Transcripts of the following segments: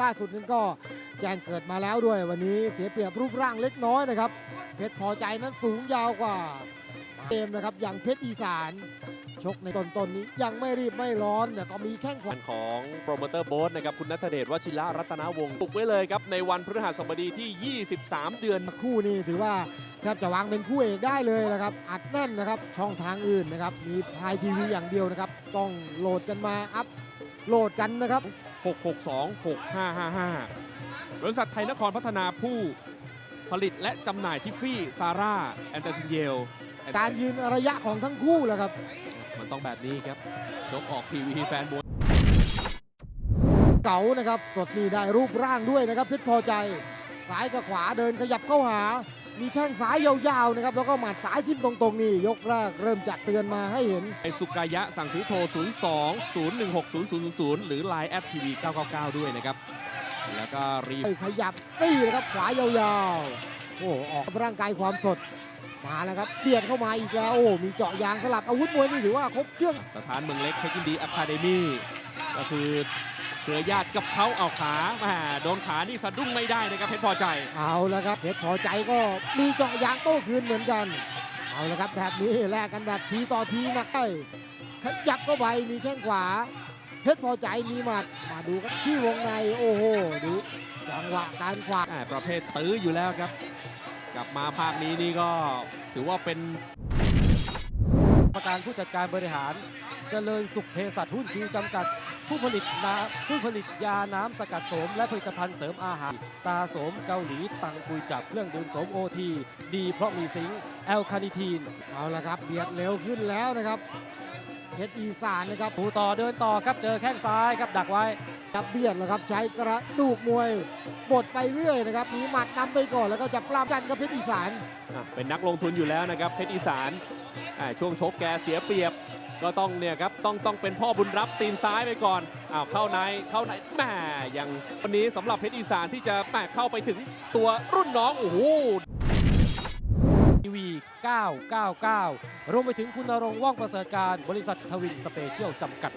ล่าสุดนั้นก็แจ้งเกิดมาแล้วด้วยวันนี้เสียเปรียบรูปร่างเล็กน้อยนะครับ เพชรพอใจนั้นสูงยาวกว่าเกมนะครับอย่างเพชรอีสานชกในต้นๆนี้ยังไม่รีบไม่ร้อนแต่ก็มีแข้งขวาวันของโปรโมเตอร์โบ๊ทนะครับคุณนัทเดชวชิระรัตนวงศ์ปลุกไว้เลยครับ ในวันพฤหัสบดีที่ 23 เดือนคู่นี้ถือว่าแทบจะวางเป็นคู่เอกได้เลยนะครับ อัดแน่นนะครับ ช่องทางอื่นนะครับ มีพายทีวีอย่างเดียวนะครับ ต้องโหลดกันมาอัพ โหลดกันนะครับ 662 6555 บริษัทไทยนครพัฒนาผู้ผลิตและจำหน่ายทิฟฟี่ ซาร่า แอนเตอร์ซินเยล การยืนระยะของทั้งคู่แหละครับ มันต้องแบบนี้ครับชกออกทีวีแฟนบอลเก๋านะครับ สดนี่ได้รูปร่างด้วยนะครับเพชรพอใจ ซ้ายกับขวาเดินขยับเข้าหา มีแข้งซ้ายยาวๆนะครับแล้วก็หมัดซ้ายทิ่มตรงๆนี่ยกแรกเริ่มจากเตือนมาให้เห็นไอสุกายะสั่งซื้อโทร 02 016 0000 หรือ Line แอปทีวี999 ด้วยนะครับ แล้วก็รีบขยับตีนะครับขวายาวๆ โอ้ออกร่างกายความสดมาแล้วครับเบียดเข้ามาอีกแล้วโอ้มีเจาะยางสลับอาวุธมวยนี่ถือว่าครบเครื่องสถานเมืองเล็กเพชรยินดีอะคาเดมี่ก็คือ เครือญาติกับเขาเอาขาแหมโดนขานี่สะดุ้งไม่ได้นะครับเพชรพอใจ เอาแล้วครับเพชรพอใจก็มีเจาะยางโต้คืนเหมือนกัน เอาละครับแบบนี้แลกกันแบบทีต่อทีนะใกล้ขยับเข้าไปมีแข้งขวา เพชรพอใจมีหมัดมาดูครับที่วงในโอ้โหดูจังหวะการขวาอ่าประเภทตื้ออยู่แล้วครับ กลับมาภาคนี้นี่ก็ถือว่าเป็นประการผู้จัดการบริหารเจริญสุขเภสัชหุ้นชิวจำกัด ผู้ผลิตน้ำผู้ผลิตยาน้ำสกัดโสม และผลิตภัณฑ์เสริมอาหาร ตาโสมเกาหลีตังกุยจับเครื่องดื่มโสมโอทีดีเพราะมีซิงค์แอลคาเนิทีนเอาละครับเบียดเร็วขึ้นแล้วนะครับเพชรอีสานนะครับผู้ต่อเดินต่อครับเจอแข้งซ้ายครับดักไว้ครับเบียดแล้วครับใช้กระดูกมวยบดไปเรื่อยนะครับมีหมัดนำไปก่อนแล้วก็จะปล้ำกันกับเพชรอีสาน อะเป็นนักลงทุนอยู่แล้วนะครับเพชรอีสานอ่าช่วงชกแกเสียเปรียบ ก็ต้องเนี่ยครับต้องต้องเป็นพ่อบุญรับตีนซ้ายไปก่อนอ้าวเข้าในเข้าในแหมยังวันนี้สำหรับเพชรอีสานที่จะแหมเข้าไปถึงตัวรุ่นน้องโอ้โหทีวี 999 รวมไปถึงคุณนรงค์ว่องประเสริฐการบริษัททวินสเปเชียลจำกัด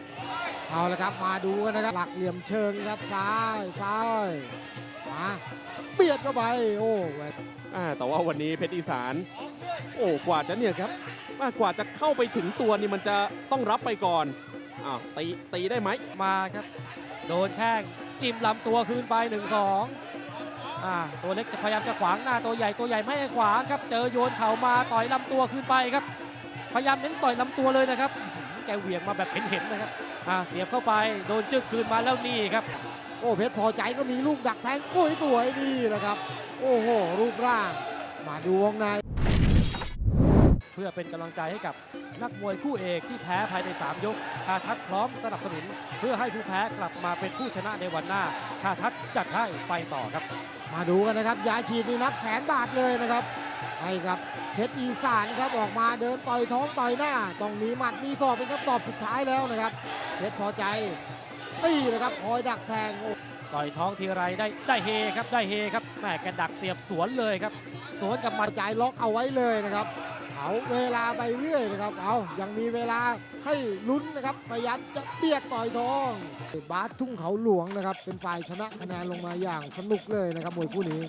เอาละครับมาดูกันนะครับ หลักเหลี่ยมเชิงครับซ้ายซ้ายมาเบียดเข้าไปโอ้แหวกอ่าแต่ว่าวันนี้เพชรอีสาน โอ้กว่าจะเนี่ยครับอ่า กว่าจะเข้าไปถึงตัวนี่มันจะต้องรับไปก่อนอ้าวตีตีได้ไหมมาครับ โดนแข้งจิ้มลำตัวคืนไป1 2อ่าตัวเล็กจะพยายามจะขวางหน้าตัวใหญ่ตัวใหญ่ไม่ให้ขวางครับ เจอโยนเข่ามาต่อยลำตัวคืนไปครับ พยายามเน้นต่อยลำตัวเลยนะครับอื้อหือแกเหวี่ยงมาแบบเห็นๆนะครับอ่าเสียบเข้าไปโดนจึกคืนมาแล้วนี่ครับ โอ้เพชรพอใจก็มีลูกดักแทงโอ้ยสวยดีนะครับ โอ้โหรูปร่าง มาดูวงใน เพื่อเป็นกำลังใจให้กับนักมวยคู่เอกที่แพ้ภายใน 3 ยกคาทัดพร้อมสนับสนุน เพื่อให้ผู้แพ้กลับมาเป็นผู้ชนะในวันหน้าคาทัดจัดให้ไปต่อครับ มาดูกันนะครับ ยาฉีดนี่นับแสนบาทเลยนะครับให้กับเพชรอีสานครับออกมาเดินต่อยท้องต่อยหน้า ต้องมีหมัดมีศอกเป็นคำตอบสุดท้ายแล้วนะครับเพชรพอใจตีนะครับคอยดักแทงโอ้ต่อยท้องทีไรได้ได้เฮครับได้เฮครับแม่กระดักเสียบสวนเลยครับ สวนกับหพมัอดใจล็อกเอาไว้เลยนะครับ เอาเวลาไปเรื่อยนะครับ เอายังมีเวลาให้ลุ้นนะครับพยายามจะเบียดต่อยทอง บาสทุ่งเขาหลวงนะครับ เป็นฝ่ายชนะคะแนนลงมาอย่างสนุกเลยนะครับมวยคู่นี้